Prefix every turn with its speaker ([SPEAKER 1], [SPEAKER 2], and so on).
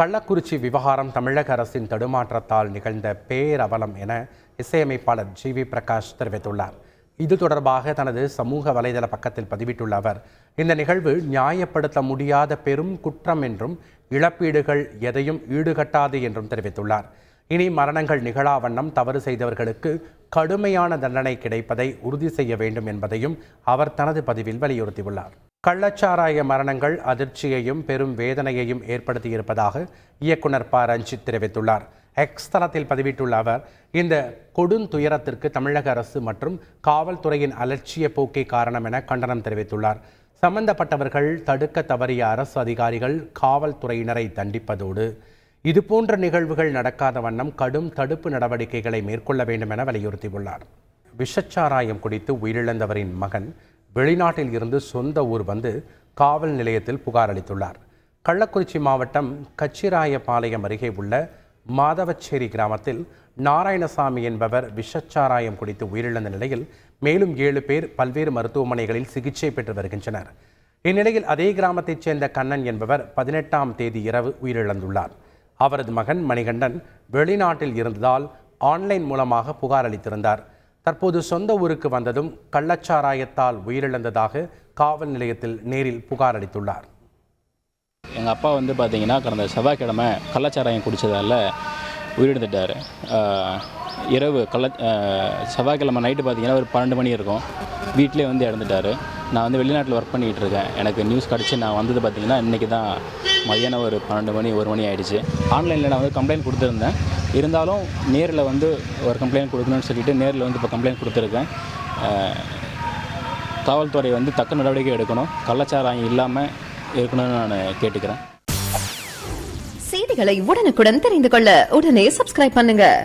[SPEAKER 1] கள்ளக்குறிச்சி விவகாரம் தமிழக அரசின் தடுமாற்றத்தால் நிகழ்ந்த பேரவலம் என இசையமைப்பாளர் ஜி வி பிரகாஷ் தெரிவித்துள்ளார். இது தொடர்பாக தனது சமூக வலைதள பக்கத்தில் பதிவிட்டுள்ள அவர் இந்த நிகழ்வு நியாயப்படுத்த முடியாத பெரும் குற்றம் என்றும் இழப்பீடுகள் எதையும் ஈடுகட்டாது என்றும் தெரிவித்துள்ளார். இனி மரணங்கள் நிகழா வண்ணம் தவறு செய்தவர்களுக்கு கடுமையான தண்டனை கிடைப்பதை உறுதி செய்ய வேண்டும் என்பதையும் அவர் தனது பதிவில் வலியுறுத்தியுள்ளார். கள்ளச்சாராய மரணங்கள் அதிர்ச்சியையும் பெரும் வேதனையையும் ஏற்படுத்தியிருப்பதாக இயக்குனர் ப. ரஞ்சித் தெரிவித்துள்ளார். எக்ஸ் தளத்தில் பதிவிட்டுள்ள அவர் இந்த கொடுந்துயரத்திற்கு தமிழக அரசு மற்றும் காவல்துறையின் அலட்சிய போக்கே காரணம் என கண்டனம் தெரிவித்துள்ளார். சம்பந்தப்பட்டவர்கள் தடுக்க தவறிய அரசு அதிகாரிகள் காவல்துறையினரை தண்டிப்பதோடு இதுபோன்ற நிகழ்வுகள் நடக்காத வண்ணம் கடும் தடுப்பு நடவடிக்கைகளை மேற்கொள்ள வேண்டும் என வலியுறுத்தியுள்ளார். விஷச்சாராயம் குடித்து உயிரிழந்தவரின் மகன் வெளிநாட்டில் இருந்து சொந்த ஊர் வந்து காவல் நிலையத்தில் புகார் அளித்துள்ளார். கள்ளக்குறிச்சி மாவட்டம் கச்சிராயபாளையம் அருகே உள்ள மாதவச்சேரி கிராமத்தில் நாராயணசாமி என்பவர் விஷச்சாராயம் குடித்து உயிரிழந்த நிலையில் மேலும் ஏழு பேர் பல்வேறு மருத்துவமனைகளில் சிகிச்சை பெற்று வருகின்றனர். இந்நிலையில் அதே கிராமத்தைச் சேர்ந்த கண்ணன் என்பவர் பதினெட்டாம் தேதி இரவு உயிரிழந்துள்ளார். அவரது மகன் மணிகண்டன் வெளிநாட்டில் இருந்ததால் ஆன்லைன் மூலமாக புகார் அளித்திருந்தார். தற்போது சொந்த ஊருக்கு வந்ததும் கள்ளச்சாராயத்தால் உயிரிழந்ததாக காவல் நிலையத்தில் நேரில் புகார் அளித்துள்ளார்.
[SPEAKER 2] எங்கள் அப்பா வந்து பார்த்தீங்கன்னா கடந்த செவ்வாய்க்கிழமை கள்ளச்சாராயம் குடித்ததால் உயிரிழந்துட்டார். இரவு கள்ள செவ்வாய்க்கிழமை நைட்டு பார்த்தீங்கன்னா ஒரு பன்னெண்டு மணி இருக்கும். வீட்டிலே வந்து இறந்துட்டார். நான் வந்து வெளிநாட்டில் ஒர்க் பண்ணிகிட்டு இருக்கேன் எனக்கு நியூஸ் கிடச்சி நான் வந்தது பார்த்தீங்கன்னா இன்றைக்கி தான் மதியானம் ஒரு பன்னெண்டு மணி ஒரு மணி ஆகிடுச்சு ஆன்லைனில் நான் வந்து கம்ப்ளைண்ட் கொடுத்துருந்தேன். இருந்தாலும் நேரில் வந்து ஒரு கம்ப்ளைண்ட் கொடுக்கணும்னு சொல்லிட்டு நேரில் வந்து இப்போ கம்ப்ளைண்ட் கொடுத்துருக்கேன். காவல்துறை வந்து தக்க நடவடிக்கை எடுக்கணும். கள்ளச்சாராயம் இல்லாமல் இருக்கணும்னு நான் கேட்டுக்கிறேன்.
[SPEAKER 3] செய்திகளை உடனுக்குடன் தெரிந்து கொள்ள உடனே சப்ஸ்கிரைப் பண்ணுங்கள்